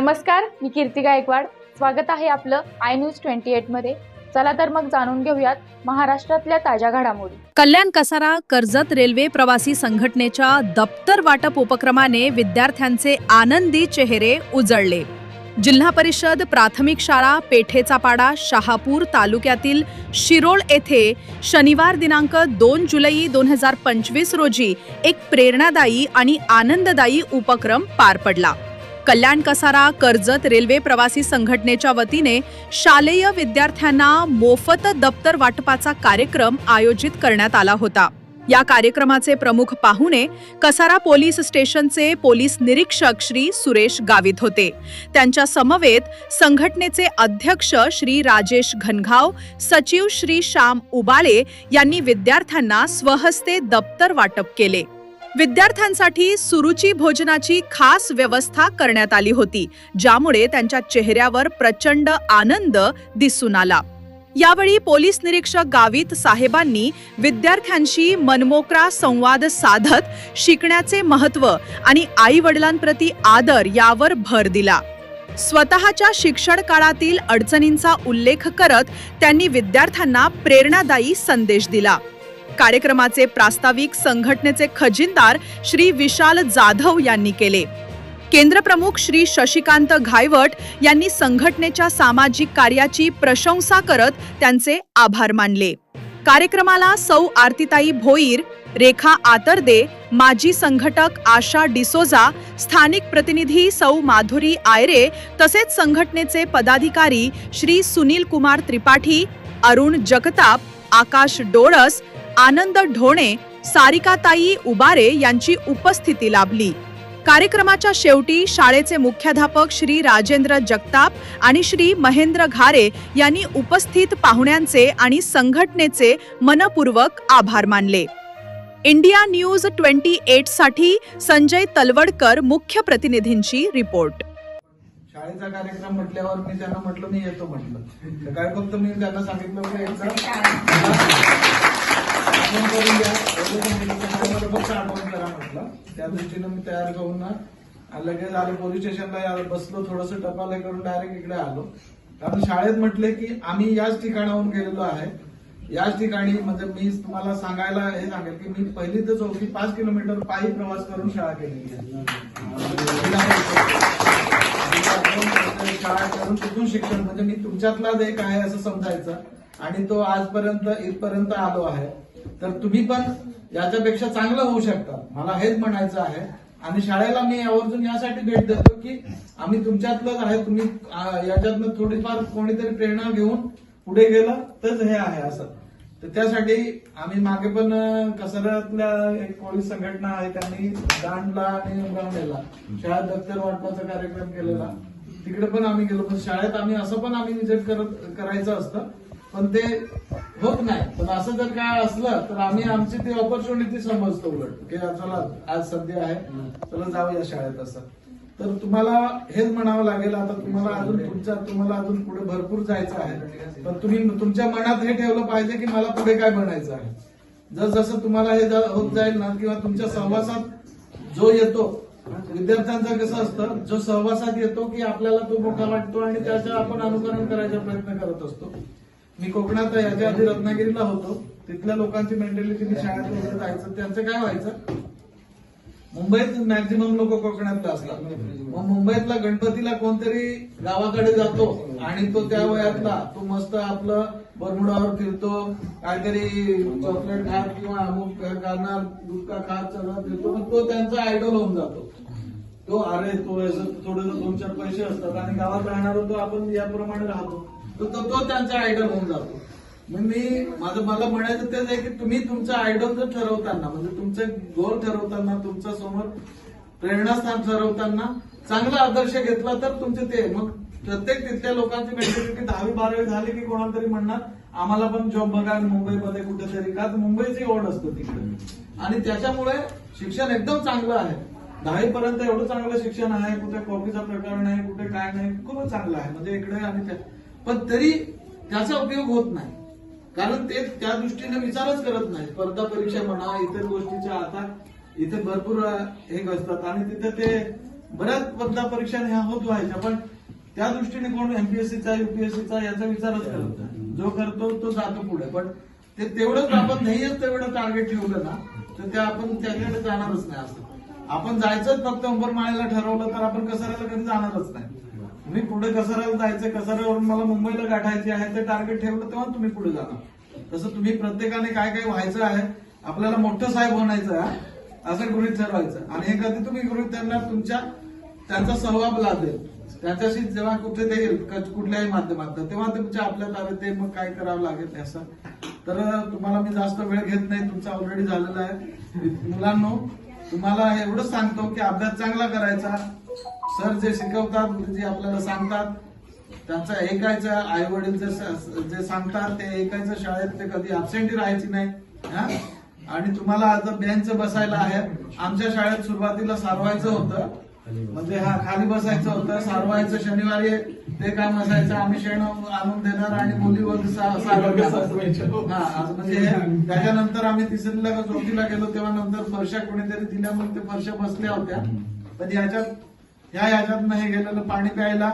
नमस्कार मी कीर्ती गायकवाड. स्वागत आहे आपलं आय न्यूज ट्वेंटी मध्ये. चला तर मग जाणून घेऊयात महाराष्ट्रातल्या ताज्या घडामोडी. कल्याण कसारा कर्जत रेल्वे प्रवासी संघटनेच्या दप्तर वाटप उपक्रमाने विद्यार्थ्यांचे आनंदी चेहरे उजळले. जिल्हा परिषद प्राथमिक शाळा पेठेचा पाडा शहापूर तालुक्यातील शिरोळ येथे शनिवार दिनांक दोन जुलै दोन हजार पंचवीस रोजी एक प्रेरणादायी आणि आनंददायी उपक्रम पार पडला. कल्याण कसारा कर्जत रेल्वे प्रवासी संघटनेच्या वतीने शालेय विद्यार्थ्यांना मोफत दप्तर वाटपाचा कार्यक्रम आयोजित करण्यात आला होता. या कार्यक्रमाचे प्रमुख पाहुणे कसारा पोलीस स्टेशनचे पोलीस निरीक्षक श्री सुरेश गावित होते. त्यांच्या समवेत संघटनेचे अध्यक्ष श्री राजेश घनघाव सचिव श्री श्याम उबाळे यांनी विद्यार्थ्यांना स्वहस्ते दप्तर वाटप केले. विद्यार्थ्यांसाठी सुरुची भोजनाची खास व्यवस्था करण्यात आली होती ज्यामुळे त्यांच्या चेहऱ्यावर प्रचंड आनंद दिसून आला. यावेळी पोलीस निरीक्षक गावित साहेबांनी विद्यार्थ्यांशी मनमोकळा संवाद साधत शिकण्याचे महत्त्व आणि आई वडिलांप्रती आदर यावर भर दिला. स्वतःच्या शिक्षण काळातील अडचणींचा उल्लेख करत त्यांनी विद्यार्थ्यांना प्रेरणादायी संदेश दिला. कार्यक्रमाचे प्रास्ताविक संघटनेचे खजिनदार श्री विशाल जाधव यांनी केले. केंद्रप्रमुख श्री शशिकांत घायवट यांनी संघटनेच्या सामाजिक कार्याची प्रशंसा करत त्यांचे आभार मानले. कार्यक्रमाला सौ आरतीताई भोईर रेखा आतर्दे माजी संघटक आशा डिसोजा स्थानिक प्रतिनिधी सौ माधुरी आयरे तसेच संघटनेचे पदाधिकारी श्री सुनील कुमार त्रिपाठी अरुण जगताप आकाश डोळस आनंद ढोणे सारिकाताई उबारे यांची उपस्थिती लाभली. कार्यक्रमाच्या शेवटी शाळेचे मुख्याध्यापक श्री राजेंद्र जगताप आणि श्री महेंद्र घारे यांनी उपस्थित पाहुण्यांचे आणि संघटनेचे मनपूर्वक आभार मानले. इंडिया न्यूज ट्वेंटी एटसाठी संजय तलवडकर मुख्य प्रतिनिधींची रिपोर्ट. शाळेचा कार्यक्रम म्हटल्यावर मी त्यांना म्हटलं मी येतो म्हटलं. काय फक्त मी त्यांना सांगितलं की करून द्या मला फक्त करा म्हटलं त्या दृष्टीनं मी तयार होऊन ना लगेच आलो पोलीस स्टेशनला बसलो थोडस टपाल हे करून डायरेक्ट इकडे आलो कारण शाळेत म्हटले की आम्ही याच ठिकाणाहून गेलेलो आहे याच ठिकाणी म्हणजे मी तुम्हाला सांगायला हे सांगेल की म्हणजे मी पहिली तर चौथी पाच किलोमीटर पायी प्रवास करून शाळा केलेली आहे शाळा करून तिथून शिक्षण म्हणजे मी तुमच्यातलाच एक आहे असं समजायचं. आणि तो आजपर्यंत इथपर्यंत आलो आहे. तर तुम्ही पण याच्यापेक्षा चांगलं होऊ शकता. मला हेच म्हणायचं आहे. आणि शाळेला मी आवर्जून यासाठी भेट देतो की आम्ही तुमच्यातलंच आहे. तुम्ही याच्यातनं थोडीफार कोणीतरी प्रेरणा घेऊन पुढे गेलं तर हे आहे असं. तर त्यासाठी आम्ही मागे पण कसऱ्यातल्या एक पोलीस संघटना आहे. त्यांनी दांडला आणि उमरावणेला शाळेत दप्तर वाटपाचा कार्यक्रम केलेला. तिकडे पण आम्ही गेलो. पण शाळेत आम्ही असं पण आम्ही विजिट करत करायचं असतं. पण ते होत नाही. पण असं जर काय असलं तर आम्ही आमची ती ऑपॉर्च्युनिटी समजतो उलट. की चला आज सध्या आहे. चला जाऊया शाळेत असं. तर तुम्हाला हेच म्हणावं लागेल आता तुम्हाला अजून तुमच्या तुम्हाला अजून पुढे भरपूर जायचं आहे. पण तुम्ही तुमच्या मनात हे ठेवलं पाहिजे की मला पुढे काय बनायचं आहे. जस जसं तुम्हाला हे होत जाईल ना किंवा तुमच्या सहवासात जो येतो विद्यार्थ्यांचं कसं असतं जो सहवासात येतो की आपल्याला तो मोठा वाटतो आणि त्याचं आपण अनुकरण करायचा प्रयत्न करत असतो. मी कोकणात याच्या आधी रत्नागिरीला होतो. तिथल्या लोकांची मेंटॅलिटी मी शाळेत वगैरे जायचं. त्यांचं काय व्हायचं? मुंबईत मॅक्झिमम लोक कोकणातला असतात मग मुंबईतला गणपतीला कोणतरी गावाकडे जातो आणि तो त्या वयातला तो मस्त आपलं बरमुडावर फिरतो काहीतरी चॉकलेट खात किंवा अमुक खाणार दूध का खात सगळं फिरतो. मग तो त्यांचा आयडॉल होऊन जातो. तो अरे तो थोडे दोन चार पैसे असतात आणि गावात राहणार होतो आपण याप्रमाणे राहतो. तर तो तो त्यांचा आयडल होऊन जातो. मग मी माझं मला म्हणायचं तेच आहे की तुम्ही तुमचं आयडल जर ठरवताना म्हणजे तुमचं गोल ठरवताना तुमच्यासमोर प्रेरणास्थान ठरवताना चांगला आदर्श घेतला तर तुमचे ते मग प्रत्येक तिथल्या लोकांची मेंटॅलिटी दहावी बारावी झाली की कोणाला तरी म्हणणार आम्हाला पण जॉब बघा मुंबईमध्ये कुठेतरी का? मुंबईची ओढ असतो तिकडे. आणि त्याच्यामुळे शिक्षण एकदम चांगलं आहे. दहावी पर्यंत एवढं चांगलं शिक्षण आहे कुठे कॉपीचा प्रकार नाही कुठे काय नाही खूपच चांगलं आहे. म्हणजे इकडे आणि त्या पण तरी त्याचा उपयोग होत नाही. कारण ते त्या दृष्टीने विचारच करत नाही. स्पर्धा परीक्षा म्हणा इतर गोष्टीच्या आता इथे भरपूर हे असतात. आणि तिथे ते बऱ्याच स्पर्धा परीक्षा ह्या होत व्हायच्या पण त्या दृष्टीने कोण एमपीएससीचा युपीएससीचा याचा विचारच करत नाही. जो करतो तो जातो पुढे. पण ते तेवढंच आपण ध्येयच तेवढं टार्गेट ठेवलं ना तर ते आपण त्याकडे जाणारच नाही असं. आपण जायचंच फक्त उंबरमाळ्याला ठरवलं तर आपण कसाऱ्याला कधी जाणारच नाही. तुम्ही पुढे कसाऱ्याला जायचं कसाऱ्यावरून मला मुंबईला गाठायचे आहे ते टार्गेट ठेवलं तेव्हा तुम्ही पुढे जाणार. तसं तुम्ही प्रत्येकाने काय काय व्हायचं आहे आपल्याला मोठं साहेब बनायचं आहे असं गृहित ठरवायचं आणि हे कधी तुम्ही गृहित ठरणार तुमच्या त्यांचा सहभाग लादेल त्याच्याशी जेव्हा कुठे ते क- कुठल्याही माध्यमात तेव्हा तुमच्या आपल्या ताब्यात ते मग काय करावं लागेल असं. तर तुम्हाला मी जास्त वेळ घेत नाही तुमचा ऑलरेडी झालेला आहे. मुलांनो तुम्हाला एवढंच सांगतो की अभ्यास चांगला करायचा सर जे शिकवतात जे आपल्याला सांगतात त्यांचं ऐकायचं आई वडील जे जे सांगतात ते ऐकायचं शाळेत ते कधी अबसेंटी राहायची नाही हा? आणि तुम्हाला आता बेंच बसायला आहे. आमच्या शाळेत सुरुवातीला सारवायचं होतं. म्हणजे हा खाली बसायचं होतं. सारवायचं शनिवारी ते काम असायचं. आम्ही शेण आणून देणार आणि मुलीवर म्हणजे त्याच्यानंतर आम्ही तिसरीला का चौथीला गेलो तेव्हा नंतर फरशा कोणीतरी दिल्या मग ते फरशा बसल्या होत्या. पण याच्यात ह्या याच्यात हे गेलेलं पाणी प्यायला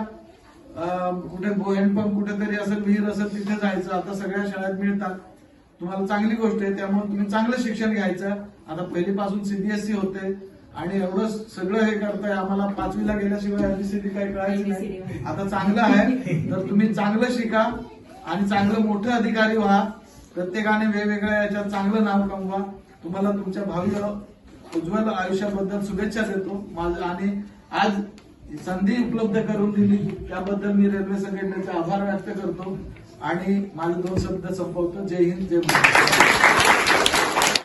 कुठे हँडपंप कुठेतरी असेल विहीर असेल तिथे जायचं. आता सगळ्या शाळेत मिळतात. तुम्हाला चांगली गोष्ट आहे त्यामुळे तुम्ही चांगलं शिक्षण घ्यायचं. आता पहिलीपासून सीबीएसई होते आणि एवढं सगळं हे करताय आम्हाला पाचवीला गेल्याशिवाय एबीसीडी काही कळायची नाही. आता चांगलं आहे तर तुम्ही चांगलं शिका आणि चांगलं मोठं अधिकारी व्हा. प्रत्येकाने वेगवेगळ्या याच्यात चांगलं नाव कमवा. तुम्हाला तुमच्या भावी उज्ज्वल आयुष्याबद्दल शुभेच्छा देतो. माझं आणि आज संधी उपलब्ध करून दिली. त्याबद्दल मी रेल्वे संघटनेचे आभार व्यक्त करतो आणि माझे दोन शब्द संपवतो. जय हिंद जय महाराष्ट्र.